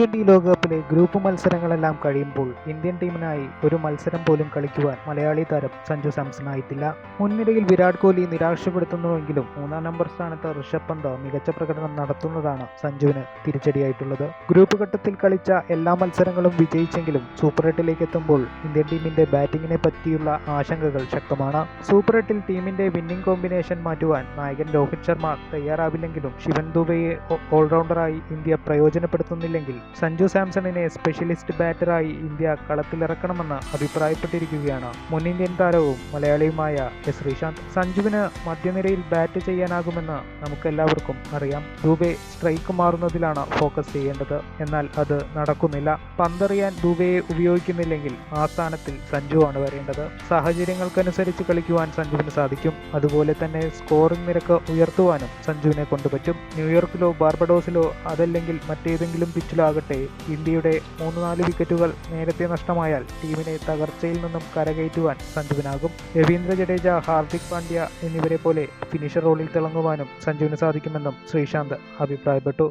ലോകകപ്പിലെ ഗ്രൂപ്പ് മത്സരങ്ങളെല്ലാം കഴിയുമ്പോൾ ഇന്ത്യൻ ടീമിനായി ഒരു മത്സരം പോലും കളിക്കുവാൻ മലയാളി താരം സഞ്ജു സാംസണായിട്ടില്ല മുൻനിരയിൽ വിരാട് കോഹ്ലി നിരാശപ്പെടുത്തുന്നുവെങ്കിലും മൂന്നാം നമ്പർ സ്ഥാനത്ത് ഋഷഭ് പന്ത് മികച്ച പ്രകടനം നടത്തുന്നതാണ് സഞ്ജുവിന് തിരിച്ചടിയായിട്ടുള്ളത്. ഗ്രൂപ്പ് ഘട്ടത്തിൽ കളിച്ച എല്ലാ മത്സരങ്ങളും വിജയിച്ചെങ്കിലും സൂപ്പർ എട്ടിലേക്ക് എത്തുമ്പോൾ ഇന്ത്യൻ ടീമിന്റെ ബാറ്റിംഗിനെ പറ്റിയുള്ള ആശങ്കകൾ ശക്തമാണ്. സൂപ്പർ എട്ടിൽ ടീമിന്റെ വിന്നിംഗ് കോമ്പിനേഷൻ മാറ്റുവാൻ നായകൻ രോഹിത് ശർമ്മ തയ്യാറാവില്ലെങ്കിലും ശിവൻ ദുബയെ ഓൾറൗണ്ടറായി ഇന്ത്യ പ്രയോജനപ്പെടുത്തുന്നില്ലെങ്കിൽ സഞ്ജു സാംസണിനെ സ്പെഷ്യലിസ്റ്റ് ബാറ്ററായി ഇന്ത്യ കളത്തിലിറക്കണമെന്ന് അഭിപ്രായപ്പെട്ടിരിക്കുകയാണ്. മുൻ ഇന്ത്യൻ താരവും മലയാളിയുമായ എസ് ശ്രീശാന്ത്. സഞ്ജുവിന് മധ്യനിരയിൽ ബാറ്റ് ചെയ്യാനാകുമെന്ന് നമുക്കെല്ലാവർക്കും അറിയാം. ദുബെ സ്ട്രൈക്ക് മാറുന്നതിലാണ് ഫോക്കസ് ചെയ്യേണ്ടത്. എന്നാൽ അത് നടക്കുന്നില്ല. പന്തെറിയാൻ ദുബെയെ ഉപയോഗിക്കുന്നില്ലെങ്കിൽ ആ സ്ഥാനത്തിൽ സഞ്ജുവാണ് വരേണ്ടത്. സാഹചര്യങ്ങൾക്കനുസരിച്ച് കളിക്കുവാൻ സഞ്ജുവിന് സാധിക്കും. അതുപോലെ തന്നെ സ്കോറിംഗ് നിരക്ക് ഉയർത്തുവാനും സഞ്ജുവിനെ കൊണ്ടുപറ്റും. ന്യൂയോർക്കിലോ ബാർബഡോസിലോ അതല്ലെങ്കിൽ മറ്റേതെങ്കിലും പിച്ചിലോ ആകട്ടെ ഇന്ത്യയുടെ മൂന്ന് നാല് വിക്കറ്റുകൾ നേരത്തെ നഷ്ടമായാൽ ടീമിനെ തകർച്ചയിൽ നിന്നും കരകയറ്റുവാൻ സഞ്ജുവിനാകും. രവീന്ദ്ര ജഡേജ ഹാർദിക് പാണ്ഡ്യ എന്നിവരെ പോലെ ഫിനിഷർ റോളിൽ തിളങ്ങുവാനും സഞ്ജുവിന് സാധിക്കുമെന്നും ശ്രീശാന്ത് അഭിപ്രായപ്പെട്ടു.